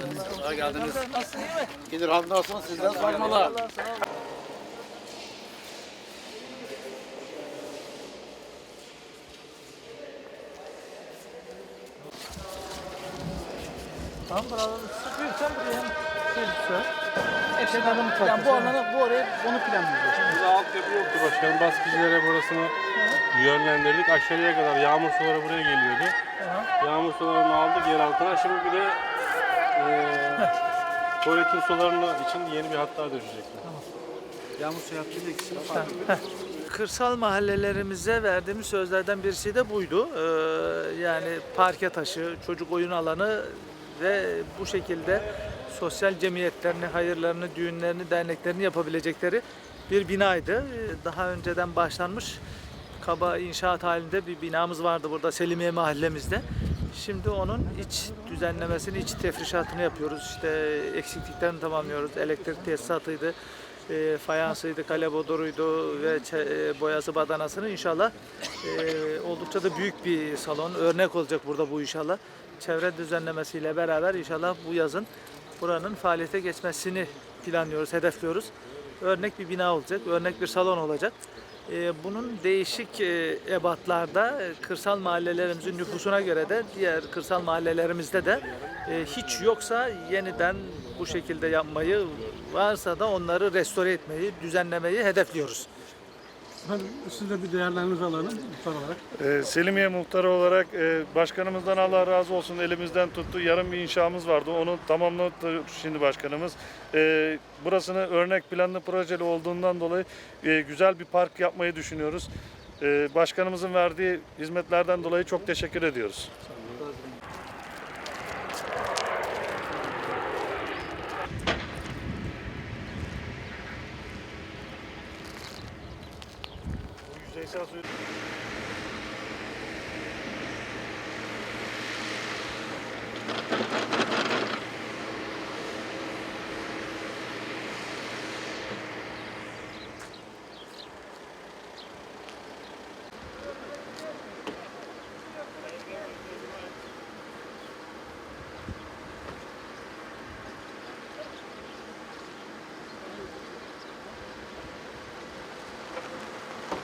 geldiniz. Hoş geldiniz. Nasılsın iyi mi? Gidir hamdolsun sizden sormalı. Tamam bravo. Sıkıyorsan buraya hem şey güzel. Hepsi yani bu alana bu oraya onu planlıyoruz. Burada altyapı yoktu başkanım. Baskıcılara burasını yönlendirdik. Aşağıya kadar yağmur suları buraya geliyordu. Yağmur sularını aldık yer altına. Şimdi bir de eee tuvaletin sularını için yeni bir hat daha döşecekler. Yağmur suyu hakkında ikisini farklı. Kırsal mahallelerimize verdiğimiz sözlerden birisi de buydu. Ee, yani parke taşı, çocuk oyun alanı ve bu şekilde sosyal cemiyetlerini, hayırlarını, düğünlerini, derneklerini yapabilecekleri bir binaydı. Ee, Daha önceden başlanmış kaba inşaat halinde bir binamız vardı burada Selimiye mahallemizde. Şimdi onun iç düzenlemesini, iç tefrişatını yapıyoruz. İşte eksikliklerini tamamlıyoruz. Elektrik tesisatıydı, e, fayansıydı, kaleboduruydu ve çe- e, boyası badanasını inşallah e, oldukça da büyük bir salon. Örnek olacak burada bu inşallah. Çevre düzenlemesiyle beraber inşallah bu yazın buranın faaliyete geçmesini planlıyoruz, hedefliyoruz. Örnek bir bina olacak, örnek bir salon olacak. Ee, Bunun değişik e, ebatlarda e, kırsal mahallelerimizin nüfusuna göre de diğer kırsal mahallelerimizde de e, hiç yoksa yeniden bu şekilde yapmayı varsa da onları restore etmeyi, düzenlemeyi hedefliyoruz. Efendim siz de bir değerlerinizi alalım muhtar olarak. Ee, Selimiye muhtarı olarak e, başkanımızdan Allah razı olsun elimizden tuttu. Yarım bir inşamız vardı. Onu tamamladı şimdi başkanımız. Ee, burasını örnek planlı projeli olduğundan dolayı e, güzel bir park yapmayı düşünüyoruz. Ee, başkanımızın verdiği hizmetlerden dolayı çok teşekkür ediyoruz. Bu yüzeysel suyu-